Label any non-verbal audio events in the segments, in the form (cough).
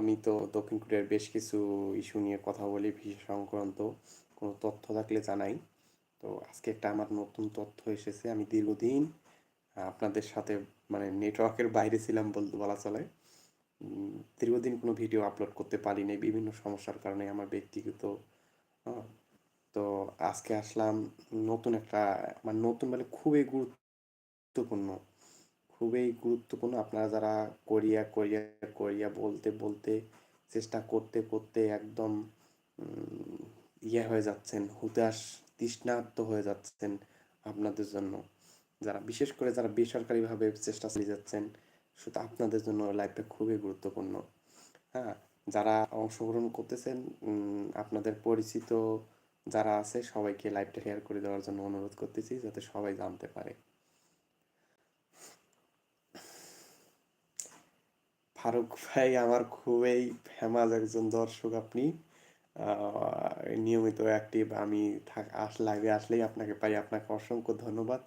আমি তো দক্ষিণ কোরিয়ার বেশ কিছু ইস্যু নিয়ে কথা বলি ভিসা সংক্রান্ত কোনো তথ্য থাকলে জানাই। তো আজকে একটা আমার নতুন তথ্য এসেছে, আমি দীর্ঘদিন আপনাদের সাথে মানে নেটওয়ার্কের বাইরে ছিলাম বলতে বলা চলে। দীর্ঘদিন কোনো ভিডিও আপলোড করতে পারি পারিনি বিভিন্ন সমস্যার কারণে আমার ব্যক্তিগত তো আজকে আসলাম নতুন একটা মানে নতুন মানে খুবই গুরুত্বপূর্ণ খুবই গুরুত্বপূর্ণ। আপনারা যারা কোরিয়া কোরিয়া কোরিয়া বলতে বলতে চেষ্টা করতে করতে একদম ইয়ে হয়ে যাচ্ছেন, হুতাশ, তৃষ্ণার্ত হয়ে যাচ্ছেন আপনাদের জন্য। যারা, বিশেষ করে যারা বেসরকারিভাবে চেষ্টা চালিয়ে যাচ্ছেন শুধু আপনাদের জন্য লাইফটা খুবই গুরুত্বপূর্ণ। হ্যাঁ যারা অংশগ্রহণ করতেছেন আপনাদের পরিচিত যারা আছে, সবাইকে লাইভটা শেয়ার করে দেওয়ার জন্য অনুরোধ করতেছি, যাতে সবাই জানতে পারে। ফারুক ভাই আমার খুবই ফেমাস একজন দর্শক আপনি। নিয়মিত অ্যাক্টিভ আমি আস লাইভে আসলেই আপনাকে পাই। আপনাকে অসংখ্য ধন্যবাদ।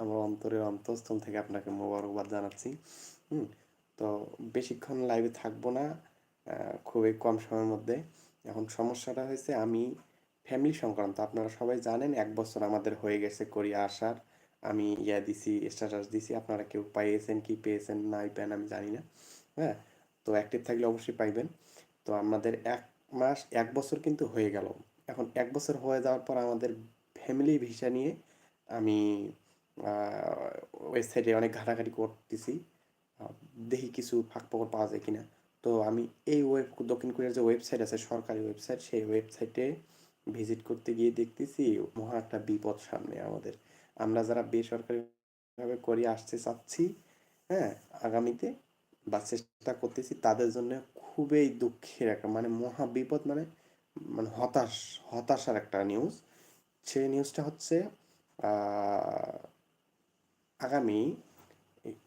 আমার অন্তরের অন্তঃস্থল থেকে আপনাকে মোবারকবাদ জানাচ্ছি। হুম, তো বেশিক্ষণ লাইভে থাকব না খুবই কম সময়ের মধ্যে। এখন সমস্যাটা হয়েছে আমি ফ্যামিলি সংক্রান্ত। আপনারা সবাই জানেন, এক বছর আমাদের হয়ে গেছে কোরিয়া আসার। আমি ইয়া দিছি স্ট্যাটাস দিছি। আপনারা কেউ পাইয়েছেন কি পেয়েছেন নাই পেন আমি জানি না। হ্যাঁ? তো অ্যাক্টিভ থাকলে অবশ্যই পাইবেন। তো আমাদের এক মাস, এক বছর কিন্তু হয়ে গেল। এখন এক বছর হয়ে যাওয়ার পর আমাদের ফ্যামিলি ভিসা নিয়ে আমি ওয়েবসাইটে অনেক ঘাটাঘাটি করতেছি। দেখি কিছু ফাঁক ফোকর পাওয়া যায় কিনা। তো আমি এই ওয়েব দক্ষিণ কোরিয়ার যে ওয়েবসাইট আছে, সরকারি ওয়েবসাইট সেই ওয়েবসাইটে ভিজিট করতে গিয়ে দেখতেছি, মহা একটা বিপদ সামনে আমাদের। আমরা যারা বেসরকারিভাবে কোরিয়া আসতে চাচ্ছি হ্যাঁ আগামীতে বা চেষ্টা করতেছি তাদের জন্য খুবই দুঃখের একটা মানে মহা বিপদ মানে মানে হতাশ, হতাশার একটা নিউজ সেই নিউজটা হচ্ছে আগামী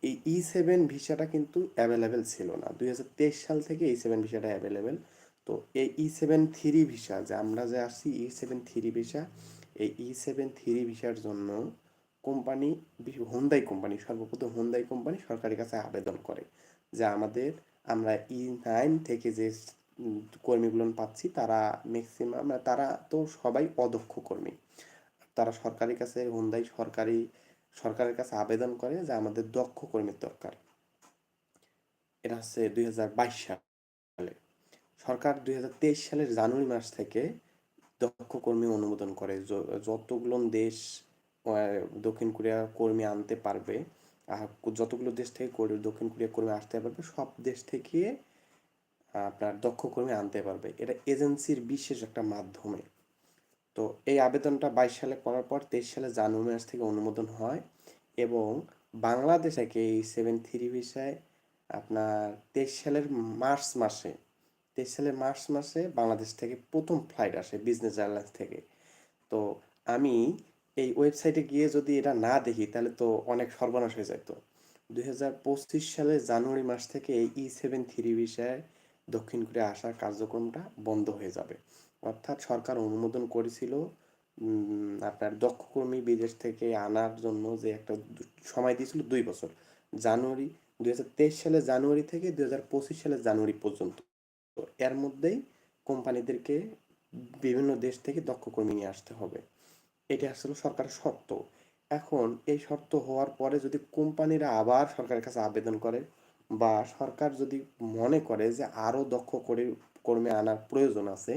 এই ই সেভেন ভিসাটা কিন্তু অ্যাভেলেবেল ছিল না। দুই হাজার তেইশ সাল থেকে ই সেভেন ভিসাটা অ্যাভেলেবেল তো এই ই সেভেন থ্রি ভিসা, যে আমরা যে আসছি ই সেভেন থ্রি ভিসা, এই ই সেভেন থ্রি ভিসার জন্য কোম্পানি হোন্দাই কোম্পানি সর্বপ্রথম হোন্দাই কোম্পানি সরকারের কাছে আবেদন করে। যে আমাদের, আমরা ই নাইন থেকে যে কর্মীগুলো পাচ্ছি, তারা ম্যাক্সিমাম তারা তো সবাই অদক্ষ কর্মী। তারা সরকারের কাছে হোন্দাই সরকারি, সরকারের কাছে আবেদন করে যে আমাদের দক্ষ কর্মীর দরকার। এটা হচ্ছে দুই হাজার বাইশ সালে। সরকার দুই হাজার তেইশ সালের জানুয়ারি মাস থেকে দক্ষ কর্মী অনুমোদন করে। যতগুলো দেশ দক্ষিণ কোরিয়া কর্মী আনতে পারবে যতগুলো দেশ থেকে দক্ষিণ কোরিয়া কর্মী আসতে পারবে, সব দেশ থেকে আপনার দক্ষ কর্মী আনতে পারবে। এটা এজেন্সির বিশেষ একটা মাধ্যমে। তো এই আবেদনটা বাইশ সালে করার পর তেইশ সালে জানুয়ারি মাস থেকে অনুমোদন হয় এবং বাংলাদেশ থেকে এই সেভেন থ্রি ভিসায় আপনার তেইশ সালের মার্চ মাসে, তেইশ সালের মার্চ মাসে বাংলাদেশ থেকে প্রথম ফ্লাইট আসে বিজনেস এয়ারলাইন্স থেকে। তো আমি এই ওয়েবসাইটে গিয়ে যদি এটা না দেখি, তাহলে তো অনেক সর্বনাশ হয়ে যেত দুই হাজার পঁচিশ সালের জানুয়ারি মাস থেকে এই ই সেভেন থ্রি ভিসায় দক্ষিণ কোরিয়া আসার কার্যক্রমটা বন্ধ হয়ে যাবে। অর্থাৎ সরকার অনুমোদন করেছিল আপনার দক্ষ কর্মী বিদেশ থেকে আনার জন্য যে একটা সময় দিয়েছিল দুই বছর। জানুয়ারি, দুই সালের জানুয়ারি থেকে দুই সালের জানুয়ারি পর্যন্ত। এর মধ্যেই কোম্পানিদেরকে বিভিন্ন দেশ থেকে দক্ষ কর্মী নিয়ে আসতে হবে। এটা আসলে সরকারের শর্ত। এখন এই শর্ত হওয়ার পরে যদি কোম্পানিরা আবার সরকারের কাছে আবেদন করে বা সরকার যদি মনে করে যে আরও দক্ষ করে কর্মী আনার প্রয়োজন আছে,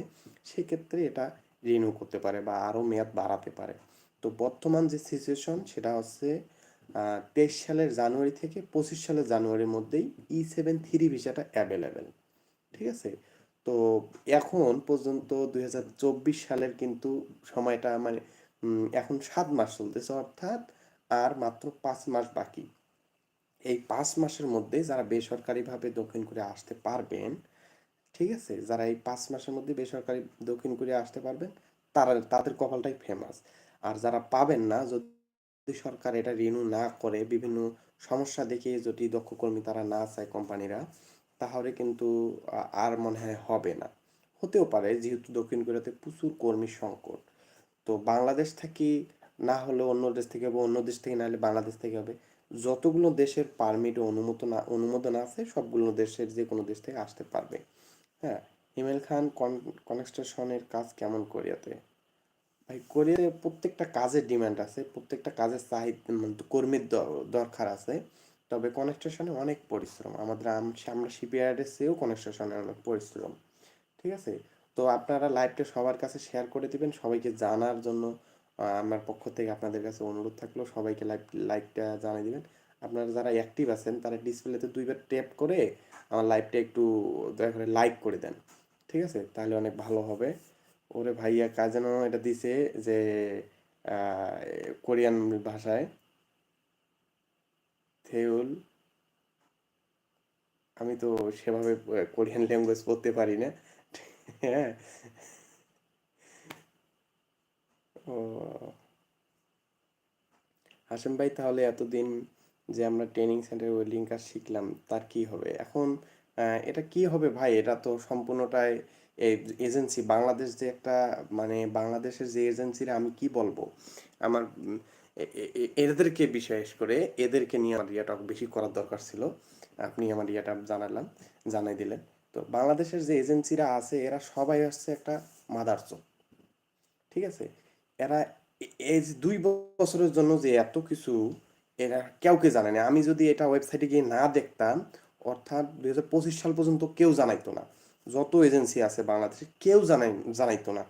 সেক্ষেত্রে এটা রিনিউ করতে পারে বা আরও মেয়াদ বাড়াতে পারে। তো বর্তমান যে সিচুয়েশন সেটা হচ্ছে তেইশ সালের জানুয়ারি থেকে পঁচিশ সালের জানুয়ারির মধ্যেই ই সেভেন থ্রি ভিসাটা অ্যাভেলেবেল ঠিক আছে? তো এখন পর্যন্ত দুই হাজার চব্বিশ সালের কিন্তু সময়টা মানে এখন সাত মাস চলতেছে অর্থাৎ আর মাত্র পাঁচ মাস বাকি। এই পাঁচ মাসের মধ্যে যারা বেসরকারিভাবে দক্ষিণ কোরিয়া আসতে পারবেন, ঠিক আছে, যারা এই পাঁচ মাসের মধ্যে বেসরকারি দক্ষিণ কোরিয়া আসতে পারবেন, তারা, তাদের কপালটাই ফেমাস আর যারা পাবেন না, যদি সরকার এটা রিনিউ না করে, বিভিন্ন সমস্যা দেখিয়ে যদি দক্ষ কর্মী তারা না চায় কোম্পানিরা, তাহলে কিন্তু আর মনে হয় হবে না। হতেও পারে, যেহেতু দক্ষিণ কোরিয়াতে প্রচুর কর্মী সংকট। তো বাংলাদেশ থেকে না হলে অন্য দেশ থেকে হবে অন্য দেশ থেকে না হলে বাংলাদেশ থেকে হবে। যতগুলো দেশের পারমিট অনুমোদন অনুমোদন আছে, সবগুলো দেশের যে কোনো দেশ থেকে আসতে পারবে। হ্যাঁ ইমেল খান কনস্ট্রাকশনের কাজ কেমন কোরিয়াতে? ভাই, কোরিয়াতে প্রত্যেকটা কাজের ডিমান্ড আছে, প্রত্যেকটা কাজের চাহিদা কর্মীর দরকার আছে। তবে কনস্ট্রাকশনে অনেক পরিশ্রম। আমাদের আমরা শিপইয়ার্ডের চেয়েও কনস্ট্রাকশনে অনেক পরিশ্রম। ঠিক আছে? তো আপনারা লাইভটা সবার কাছে শেয়ার করে দিবেন, সবাইকে জানার জন্য আমার পক্ষ থেকে আপনাদের কাছে অনুরোধ থাকল, সবাইকে লাইভ, লাইভটা জানিয়ে দিবেন। আপনারা যারা অ্যাক্টিভ আছেন, তারা ডিসপ্লেতে দুইবার ট্যাপ করে আমার লাইভটা একটু দয়া করে লাইক করে দেন, ঠিক আছে? তাহলে অনেক ভালো হবে। ওরে ভাইয়া কাজ যেন এটা দিছে যে কোরিয়ান ভাষায়, থেউল, আমি তো সেভাবে কোরিয়ান ল্যাঙ্গুয়েজ পড়তে পারি না। (laughs) হাসেম ভাই, তাহলে এতদিন যে আমরা ট্রেনিং সেন্টারে ওয়েল্ডিং কাজ শিখলাম, তার কি হবে? এখন এটা কি হবে ভাই? এটা তো সম্পূর্ণটাই এজেন্সি বাংলাদেশ যে একটা মানে বাংলাদেশের যে এজেন্সিরা আমি কি বলব? আমার এদেরকে বিশেষ করে এদেরকে নিয়ে আমার ইয়াটা বেশি করার দরকার ছিল। আপনি আমার ইয়াটা জানালাম, জানাই দিলেন। তো বাংলাদেশের যে এজেন্সিরা আছে, এরা সবাই হচ্ছে একটা মাদারচোদ ঠিক আছে? এরা এই দুই বছরের জন্য যে এত কিছু, এরা কাউকে জানে না। আমি যদি এটা ওয়েবসাইটে গিয়ে না দেখতাম, অর্থাৎ দুই হাজার পঁচিশ সাল পর্যন্ত কেউ জানাইতো না। যত এজেন্সি আছে বাংলাদেশে, কেউ জানাই, জানাইতো না।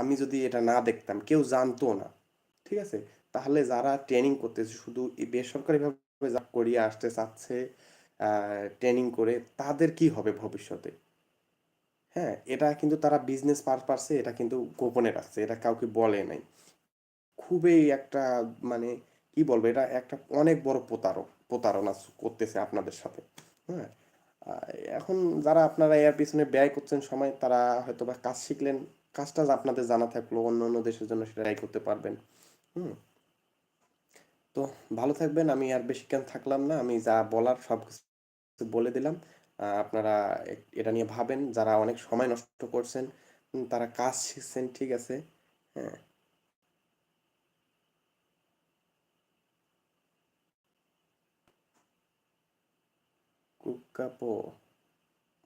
আমি যদি এটা না দেখতাম, কেউ জানতো না। ঠিক আছে? তাহলে যারা ট্রেনিং করতেছে, শুধু বেসরকারিভাবে যা করিয়ে আসতে চাচ্ছে ট্রেনিং করে তাদের কি হবে ভবিষ্যতে? হ্যাঁ এটা কিন্তু তারা বিজনেস পারপাসে এটা কিন্তু গোপনে রাখছে, এটা কাউকে বলে নাই। খুবই একটা মানে কি বলব, এটা একটা অনেক বড় প্রতারক, প্রতারণা করতেছে আপনাদের সাথে হ্যাঁ? এখন যারা আপনারা এর পিছনে ব্যয় করছেন সময়, তারা হয়তো বা কাজ শিখলেন, কাজটা আপনাদের জানা থাকল, অন্য অন্য দেশের জন্য সেটা ব্যয় করতে পারবেন, হুম? তো ভালো থাকবেন, আমি আর বেশিক্ষণ থাকলাম না, আমি যা বলার সব কিছু বলে দিলাম। আপনারা এটা নিয়ে ভাবেন, যারা অনেক সময় নষ্ট করছেন তারা কাজ শিখছেন, ঠিক আছে? হ্যাঁ। কুকাপো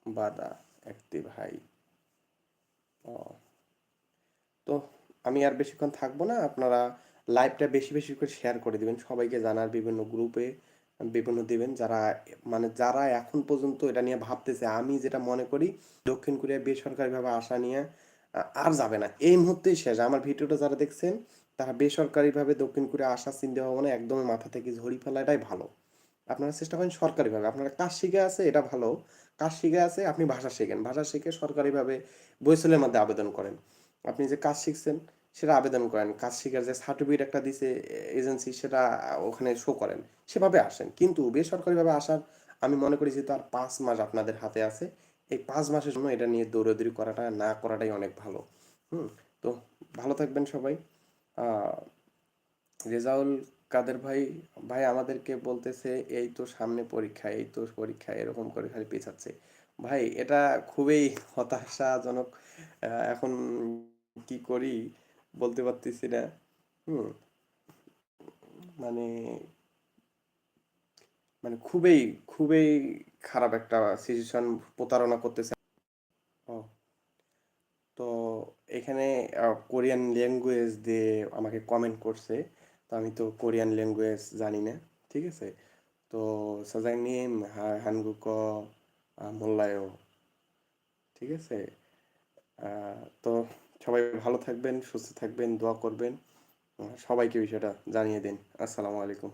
বাদা একটি ভাই। ও। তো আমি আর বেশিক্ষণ থাকব না, আপনারা লাইভটা বেশি বেশি করে শেয়ার করে দিবেন। সবাইকে জানার বিভিন্ন গ্রুপে বিভিন্ন দিবেন, যারা মানে যারা এখন পর্যন্ত এটা নিয়ে ভাবতেছে, আমি যেটা মনে করি, দক্ষিণ কোরিয়া বেসরকারিভাবে আসা নিয়ে আর যাবে না। এই মুহূর্তেই শেষ। আমার ভিডিওটা যারা দেখছেন, তারা বেসরকারিভাবে দক্ষিণ কোরিয়া আসার চিন্তা ভাবনা একদমই মাথা থেকে ঝরিয়ে ফেলাটাই ভালো। আপনারা চেষ্টা করেন সরকারিভাবে। আপনারা কাজ শিখে আছে এটা ভালো কাজ শিখে আছে আপনি ভাষা শেখেন। ভাষা শিখে সরকারিভাবে বৈসলের মধ্যে আবেদন করেন। আপনি যে কাজ শিখছেন সেটা আবেদন করেন। কাজ শিখার যে সার্টিফিকেট একটা দিছে এজেন্সি সেটা ওখানে শো করেন, সেভাবে আসেন। কিন্তু বেসরকারিভাবে আসার আমি মনে করি যে তার পাঁচ মাস আপনাদের হাতে আছে, এই পাঁচ মাসের জন্য এটা নিয়ে দৌড়াদৌড়ি করাটা না করাটাই অনেক ভালো। হুম, তো ভালো থাকবেন সবাই। রেজাউল কাদের ভাই ভাই আমাদেরকে বলতেছে, এই তো সামনে পরীক্ষা, এই তো পরীক্ষা, এরকম করে খালি পেছাচ্ছে ভাই, এটা খুবই হতাশাজনক। এখন কি করি? বলতে পারতেছি না। হুম। মানে মানে খুবই খুবই খারাপ একটা সিচুয়েশন প্রতারণা করতেছে। ও। তো এখানে কোরিয়ান ল্যাঙ্গুয়েজ দিয়ে আমাকে কমেন্ট করছে। তো আমি তো কোরিয়ান ল্যাঙ্গুয়েজ জানি না, ঠিক আছে? তো সাজাংনিম হানগুক মোল্লায়ও ঠিক আছে? তো সবাই ভালো থাকবেন সুস্থ থাকবেন দোয়া করবেন। সবাইকে বিষয়টা জানিয়ে দিন। আসসালামু আলাইকুম।